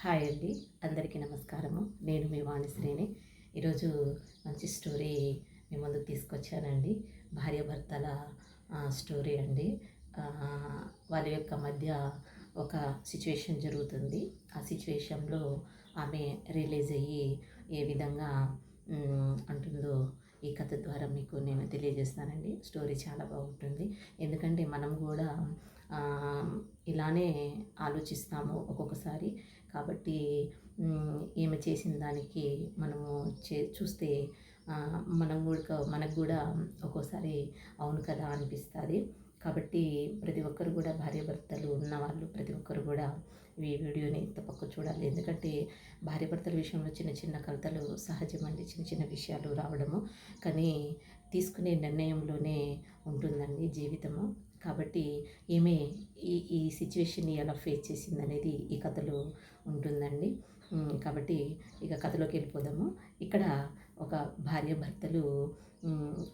Hi అండి. అందరికీ నమస్కారము. నేను మీ వాణిశ్రీని. ఈరోజు మంచి స్టోరీ మీ ముందుకు తీసుకొచ్చానండి. భార్యాభర్తల స్టోరీ అండి. వాళ్ళ యొక్క మధ్య ఒక సిచ్యువేషన్ జరుగుతుంది. ఆ సిచ్యువేషన్లో ఆమె రిలీజ్ అయ్యి ఏ విధంగా అంటుందో ఈ కథ ద్వారా మీకు నేను తెలియజేస్తానండి. స్టోరీ చాలా బాగుంటుంది. ఎందుకంటే మనం కూడా ఇలానే ఆలోచిస్తాము ఒక్కొక్కసారి. కాబట్టి ఈమె చేసిన దానికి మనము చే చూస్తే మనం కూడా మనకు కూడా ఒక్కోసారి అవును కదా అనిపిస్తుంది. కాబట్టి ప్రతి ఒక్కరు కూడా భార్యాభర్తలు ఉన్నవాళ్ళు ప్రతి ఒక్కరు కూడా ఈ వీడియోని తప్పక చూడాలి. ఎందుకంటే భార్యాభర్తల విషయంలో చిన్న చిన్న కలతలు సహజమండి చిన్న చిన్న విషయాలు రావడము. కానీ తీసుకునే నిర్ణయంలోనే ఉంటుందండి జీవితము. కాబట్టి ఈమె ఈ ఈ సిచ్యువేషన్ని ఎలా ఫేస్ చేసింది అనేది ఈ కథలో ఉంటుందండి. కాబట్టి ఇక కథలోకి వెళ్ళిపోదాము. ఇక్కడ ఒక భార్య భర్తలు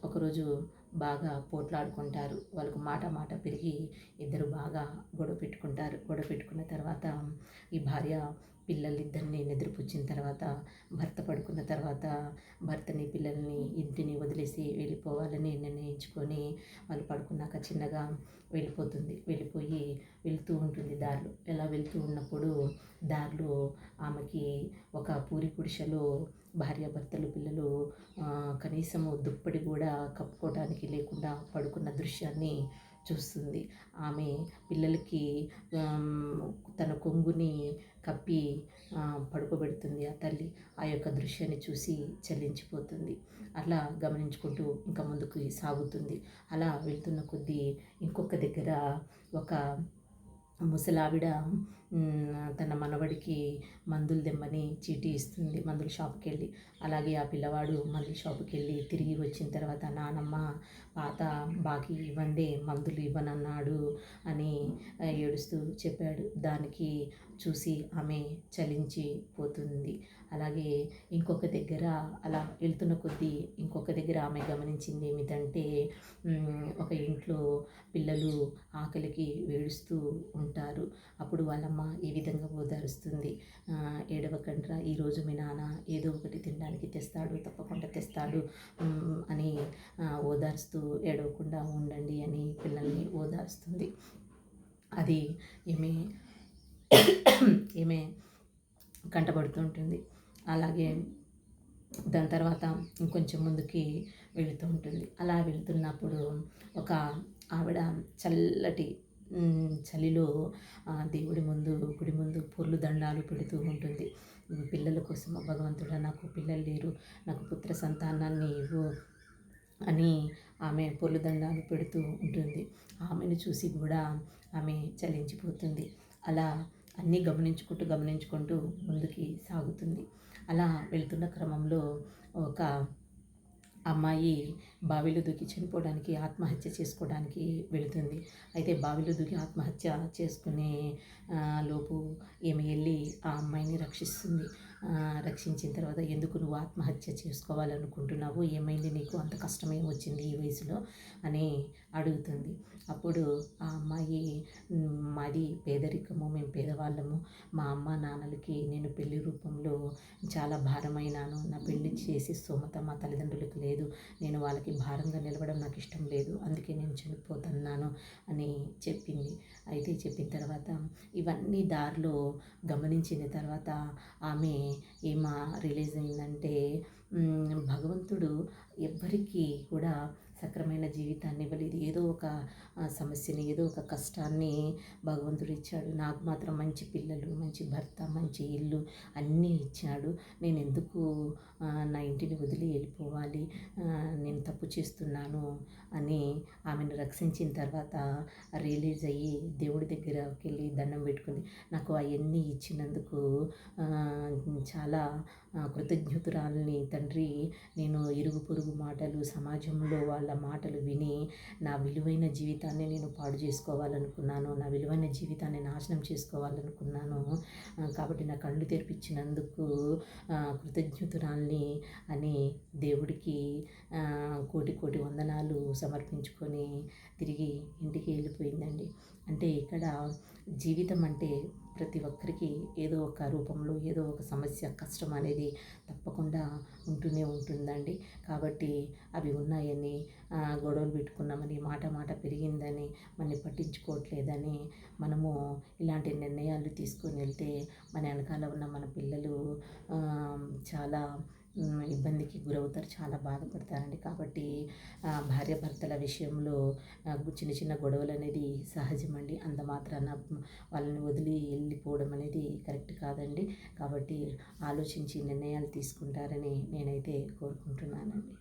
ఒకరోజు బాగా పోట్లాడుకుంటారు. వాళ్ళకు మాట మాట పెరిగి ఇద్దరు బాగా గొడవ పెట్టుకుంటారు. గొడవ పెట్టుకున్న తర్వాత ఈ భార్య పిల్లలిద్దరిని నిద్రపుచ్చిన తర్వాత భర్త పడుకున్న తర్వాత భర్తని పిల్లల్ని ఇంటిని వదిలేసి వెళ్ళిపోవాలని నిర్ణయించుకొని వాళ్ళు పడుకున్నాక చిన్నగా వెళ్ళిపోతుంది. వెళ్ళిపోయి వెళుతూ ఉంటుంది దారిలో. ఎలా వెళ్తూ ఉన్నప్పుడు దారిలో ఆమెకి ఒక పూరి పురుషలో భార్యాభర్తలు పిల్లలు కనీసము దుప్పటి కూడా కప్పుకోవడానికి లేకుండా పడుకున్న దృశ్యాన్ని చూస్తుంది. ఆమె పిల్లలకి తన కొంగుని కప్పి పడుకోబెడుతుంది. ఆ తల్లి ఆ యొక్క దృశ్యాన్ని చూసి చలించిపోతుంది. అలా గమనించుకుంటూ ఇంకా ముందుకు సాగుతుంది. అలా వెళ్తున్న కొద్దీ ఇంకొక దగ్గర ఒక ముసలావిడ తన మనవడికి మందులు దెమ్మని చీటీ ఇస్తుంది మందుల షాప్కి వెళ్ళి అలాగే ఆ పిల్లవాడు మందుల షాప్కి వెళ్ళి తిరిగి వచ్చిన తర్వాత నానమ్మ పాత బాకీ ఇవ్వండి మందులు ఇవ్వనన్నాడు అని ఏడుస్తూ చెప్పాడు. దానికి చూసి ఆమె చలించి పోతుంది అలాగే ఇంకొక దగ్గర అలా వెళ్తున్న కొద్దీ ఇంకొక దగ్గర ఆమె గమనించింది ఏమిటంటే ఒక ఇంట్లో పిల్లలు ఆకలికి వేడుస్తూ ఉంటారు. అప్పుడు వాళ్ళమ్మ ఈ విధంగా ఓదారుస్తుంది. "ఆ, ఏడవకండ్రా ఈరోజు మీ నాన్న ఏదో ఒకటి తినడానికి తెస్తాడు తప్పకుండా తెస్తాడు అని ఓదార్స్తూ ఏడవకుండా ఉండండి అని పిల్లల్ని ఓదార్స్తుంది. అది ఈమె ఈమె కంటపడుతుంటుంది అలాగే దాని తర్వాత ఇంకొంచెం ముందుకి వెళుతూ ఉంటుంది. అలా వెళ్తున్నప్పుడు ఒక ఆవిడ చల్లటి చలిలో దేవుడి ముందు గుడి ముందు పొర్లు దండాలు పెడుతూ ఉంటుంది. పిల్లల కోసం భగవంతుడా? నాకు పిల్లలు లేరు. నాకు పుత్ర సంతానాన్ని ఇవ్వు అని ఆమె పొర్లు దండాలు పెడుతూ ఉంటుంది. ఆమెను చూసి కూడా ఆమె చలించిపోతుంది. అలా అన్నీ గమనించుకుంటూ గమనించుకుంటూ ముందుకి సాగుతుంది. అలా వెళ్తున్న క్రమంలో ఒక అమ్మాయి బావిలో దూకి చనిపోవడానికి ఆత్మహత్య చేసుకోవడానికి వెళుతుంది. అయితే బావిలో దూకి ఆత్మహత్య చేసుకునే లోపు ఈమె వెళ్ళి ఆ అమ్మాయిని రక్షిస్తుంది. రక్షించిన తర్వాత ఎందుకు నువ్వు ఆత్మహత్య చేసుకోవాలనుకుంటున్నావు? ఏమైంది? నీకు అంత కష్టమే వచ్చింది ఈ వయసులో? అని అడుగుతుంది. అప్పుడు ఆ అమ్మాయి మాది పేదరికము మేము పేదవాళ్ళము. మా అమ్మ నాన్నలకి నేను పెళ్ళి రూపంలో చాలా భారమైనాను. నా పెళ్ళి చేసే స్తోమత మా తల్లిదండ్రులకు లేదు. నేను వాళ్ళకి భారంగా నిలవడం నాకు ఇష్టం లేదు. అందుకే నేను చనిపోతున్నాను అని చెప్పింది. అయితే చెప్పిన తర్వాత ఇవన్నీ దారిలో గమనించిన తర్వాత ఆమె ఏమా రిలీజ్ అయిందంటే భగవంతుడు ఎవ్వరికీ కూడా సక్రమైన జీవితాన్ని ఇవ్వలేదు ఏదో ఒక సమస్యని ఏదో ఒక కష్టాన్ని భగవంతుడు ఇచ్చాడు. నాకు మాత్రం మంచి పిల్లలు మంచి భర్త మంచి ఇల్లు అన్నీ ఇచ్చాడు. నేను ఎందుకు నా ఇంటిని వదిలి వెళ్ళిపోవాలి? నేను తప్పు చేస్తున్నాను అని ఆమెను రక్షించిన తర్వాత రిలీజ్ అయ్యి దేవుడి దగ్గరకి వెళ్ళి దండం పెట్టుకుంది. నాకు అవన్నీ ఇచ్చినందుకు చాలా కృతజ్ఞతురాలని తండ్రి. నేను ఇరుగు పొరుగు మాటలు సమాజంలో వాళ్ళ మాటలు విని నా విలువైన జీవితాన్ని నేను పాడు చేసుకోవాలనుకున్నాను నా విలువైన జీవితాన్ని నాశనం చేసుకోవాలనుకున్నాను. కాబట్టి నా కళ్ళు తెరిపించినందుకు కృతజ్ఞతురాల్ని అని దేవుడికి కోటి కోటి వందనాలు సమర్పించుకొని తిరిగి ఇంటికి వెళ్ళిపోయిందండి. అంటే ఇక్కడ జీవితం అంటే ప్రతి ఒక్కరికి ఏదో ఒక రూపంలో ఏదో ఒక సమస్య కష్టం అనేది తప్పకుండా ఉంటూనే ఉంటుందండి. కాబట్టి అవి ఉన్నాయని గొడవలు పెట్టుకున్నామని మాట మాట పెరిగిందని మనల్ని పట్టించుకోవట్లేదని మనము ఇలాంటి నిర్ణయాలు తీసుకొని వెళ్తే మన వెనకాల ఉన్న మన పిల్లలు చాలా ఇబ్బందికి గురవుతారు చాలా బాధపడతారండి. కాబట్టి భార్యాభర్తల విషయంలో చిన్న చిన్న గొడవలు అనేది సహజమండి. అంత మాత్రాన వాళ్ళని వదిలి వెళ్ళిపోవడం అనేది కరెక్ట్ కాదండి. కాబట్టి ఆలోచించి నిర్ణయాలు తీసుకుంటారని నేనైతే కోరుకుంటున్నానండి.